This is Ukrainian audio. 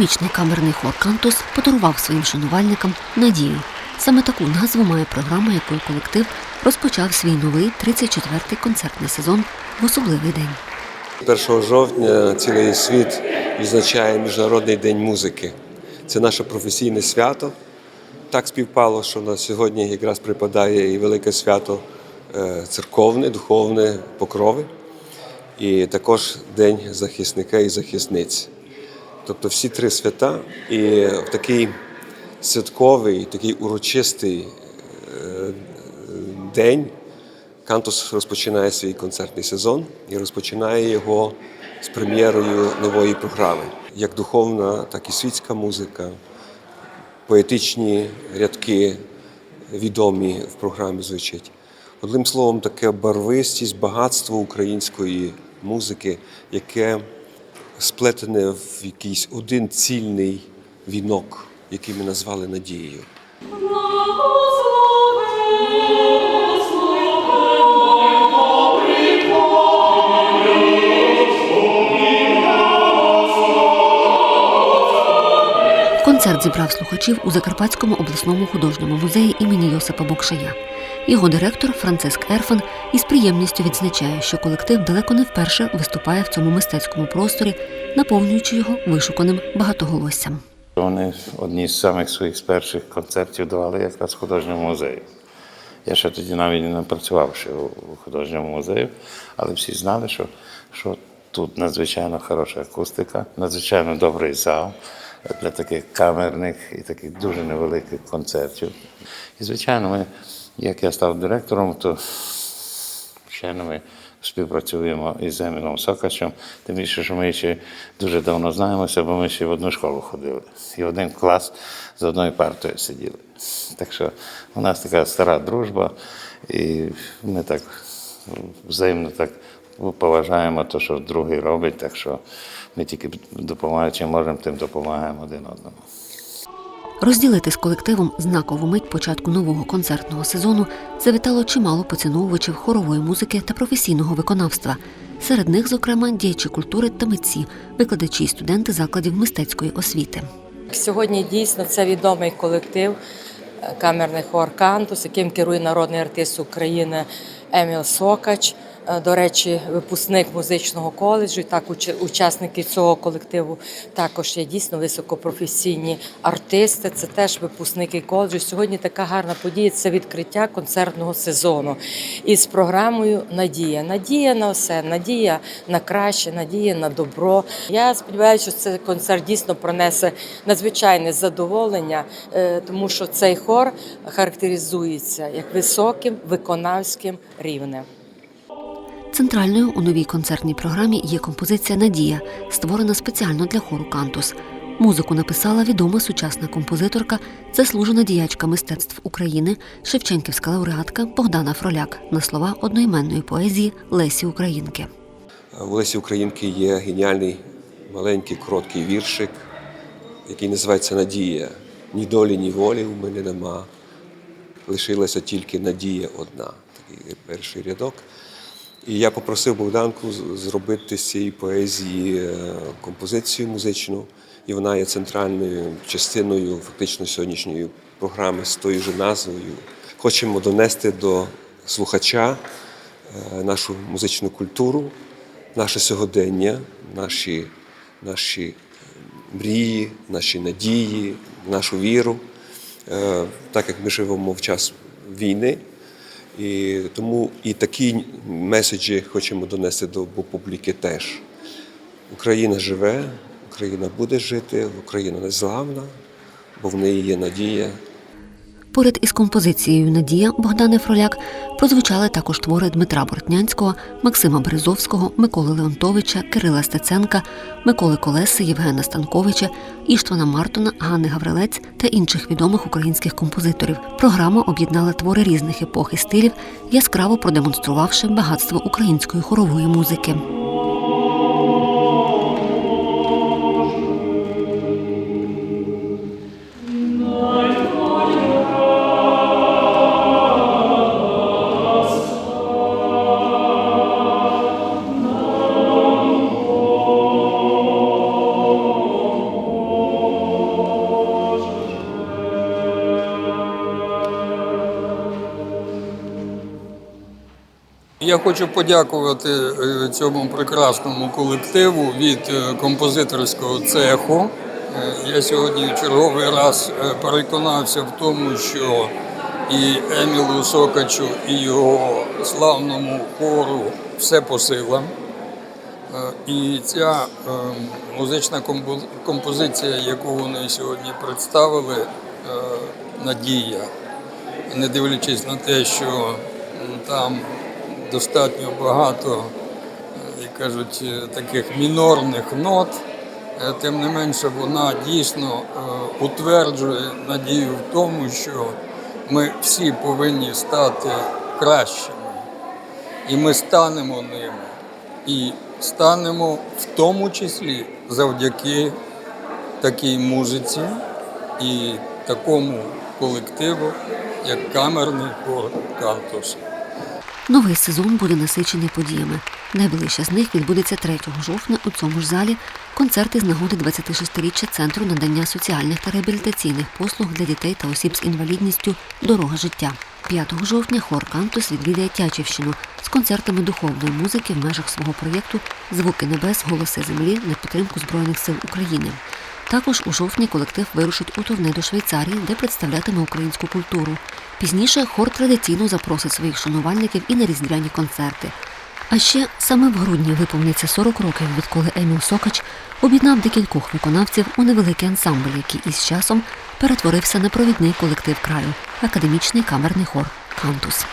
Академічний камерний хор Кантус подарував своїм шанувальникам надію. Саме таку назву має програма, якою колектив розпочав свій новий 34-й концертний сезон в особливий день. 1 жовтня цілий світ відзначає Міжнародний день музики. Це наше професійне свято. Так співпало, що на сьогодні якраз припадає і велике свято е, церковне, духовне покрови, і також День захисника і захисниць. Тобто всі три свята, і в такий святковий, такий урочистий е, день Кантус розпочинає свій концертний сезон і розпочинає його з прем'єрою нової програми. Як духовна, так і світська музика, поетичні рядки відомі в програмі звучать. Одним словом, таке барвистість, багатство української музики, яке сплетене в якийсь один цільний вінок, який ми назвали надією. Концерт зібрав слухачів у Закарпатському обласному художньому музеї імені Йосипа Бокшая. Його директор Франциск Ерфан із приємністю відзначає, що колектив далеко не вперше виступає в цьому мистецькому просторі, наповнюючи його вишуканим багатоголоссям. Вони одні з самих своїх перших концертів давали якраз художньому музеї. Я ще тоді навіть не працював ще у у художньому музеї, але всі знали, що, що тут надзвичайно хороша акустика, надзвичайно добрий зал для таких камерних і таких дуже невеликих концертів. І, звичайно, ми, як я став директором, то Звичайно, ми співпрацюємо із Емілом Сокачем, тим більше, що ми ще дуже давно знаємося, бо ми ще в одну школу ходили. І один клас з одною партою сиділи. Так що у нас така стара дружба, і ми так взаємно так поважаємо те, що другий робить, так що ми тільки допомагаємо, чим можемо, тим допомагаємо один одному. Розділити з колективом знакову мить початку нового концертного сезону завітало чимало поціновувачів хорової музики та професійного виконавства. Серед них, зокрема, діячі культури та митці, викладачі й студенти закладів мистецької освіти. Сьогодні дійсно це відомий колектив е, камерний хор Кантус, яким керує народний артист України Еміл Сокач. Е, До речі, випускник музичного коледжу. Так, учасники цього колективу також є дійсно високопрофесійні артисти. Це теж випускники коледжу. Сьогодні така гарна подія. Це відкриття концертного сезону із програмою Надія. Надія на все, надія на краще, надія на добро. Я сподіваюся, що цей концерт дійсно пронесе надзвичайне задоволення, е, тому що цей хор характеризується як високим виконавським рівнем. Центральною у новій концертній програмі є композиція Надія, створена спеціально для хору Кантус. Музику написала відома сучасна композиторка, заслужена діячка мистецтв України, Шевченківська лауреатка Богдана Фроляк на слова одноіменної поезії Лесі Українки. У Лесі Українки є геніальний маленький короткий віршик, який називається Надія. Ні долі, ні волі у мене нема. Лишилася тільки надія одна. Такий перший рядок. І я попросив Богданку зробити з цієї поезії е, композицію музичну, і вона є центральною частиною фактично сьогоднішньої програми з тою ж назвою. Хочемо донести до слухача е, нашу музичну культуру, наше сьогодення, наші, наші мрії, наші надії, нашу віру, Е, так як ми живемо в час війни. І тому і такі меседжі хочемо донести до публіки теж. Україна живе, Україна буде жити, Україна незламна, бо в неї є надія. Поряд із композицією Надія Богдани Фроляк прозвучали також твори Дмитра Бортнянського, Максима Березовського, Миколи Леонтовича, Кирила Стеценка, Миколи Колеси, Євгена Станковича, Іштвана Мартона, Ганни Гаврилець та інших відомих українських композиторів. Програма об'єднала твори різних епох і стилів, яскраво продемонструвавши багатство української хорової музики. Я хочу подякувати е, цьому прекрасному колективу від е, композиторського цеху. Е, Я сьогодні черговий раз переконався в тому, що і Емілу Сокачу, і його славному хору все по силам. І ця музична композиція, яку вони сьогодні представили, Надія, не дивлячись на те, що там достатньо багато, е, як кажуть, е, таких мінорних нот, е, тим не менше вона дійсно утверджує надію в тому, що ми всі повинні стати кращими. І ми станемо ними. І станемо в тому числі завдяки такій музиці і такому колективу, як камерний хор Кантус. Новий сезон буде насичений подіями. Найближча з них відбудеться 3 жовтня у цьому ж залі. Концерти з нагоди 26-річчя Центру надання соціальних та реабілітаційних послуг для дітей та осіб з інвалідністю Дорога життя. 5 жовтня хор Кантус відвідає Тячівщину з концертами духовної музики в межах свого проєкту Звуки небес, голоси землі на підтримку Збройних сил України. Також у жовтні колектив вирушить у турне до Швейцарії, де представлятиме українську культуру. Пізніше хор традиційно запросить своїх шанувальників і на різдвяні концерти. А ще саме в грудні виповниться 40 років, відколи Еміл Сокач об'єднав декількох виконавців у невеликий ансамбль, який із часом перетворився на провідний колектив краю академічний камерний хор Кантус.